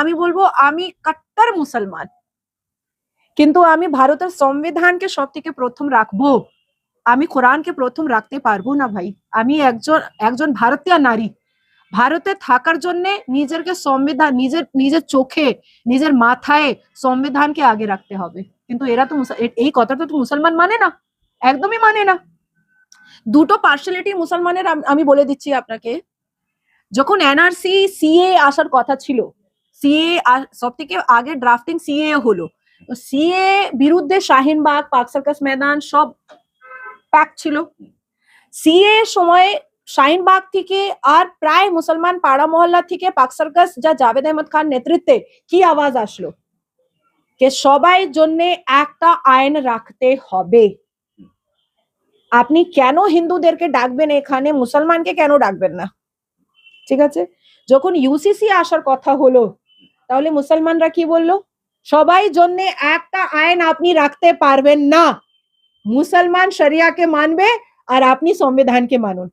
আমি বলব, আমি কাট্টার মুসলমান। কিন্তু আমি ভারতের সংবিধানকে সব থেকে প্রথম রাখব। আমি কোরআনকে প্রথম রাখতে পারব না ভাই। আমি একজন একজন ভারতীয় নারী। ভারতে থাকার জন্য নিজেরকে সংবিধান, নিজের নিজের চোখে, নিজের মাথায় সংবিধানকে আগে রাখতে হবে। কিন্তু এরা তো এই কথাটা তো মুসলমান মানে না। একদমই মানে না। দুটো পার্সিয়ালিটি মুসলমানের, আমি বলে দিচ্ছি আপনাকে। যখন এনআরসি সিএ আসার কথা ছিল সিএ সব থেকে আগে ড্রাফটিং সিএ হলো। সিএ বিরুদ্ধে শাহিনবাগ পার্ক সার্কাস, ময়দান সব প্যাক ছিল। সিএ সময় শাহিনবাগ থেকে আর প্রায় মুসলমান পাড়া মহল্লা থেকে পার্ক সার্কাস, যা জাভেদ আহমদ খান নেতৃত্বে কি আওয়াজ আসলো? যে সবাই জন্য একটা আইন রাখতে হবে। আপনি কেন হিন্দুদেরকে ডাকবেন এখানে? মুসলমানকে কেন ডাকবেন না? ঠিক আছে? যখন ইউসিসি আসার কথা হলো তাহলে মুসলমানরা কি বলল? সবাই জন্য একটা আইন আপনি রাখতে পারবেন না। মুসলমান শরিয়াকে মানবে আর আপনি সংবিধানকে মানুন।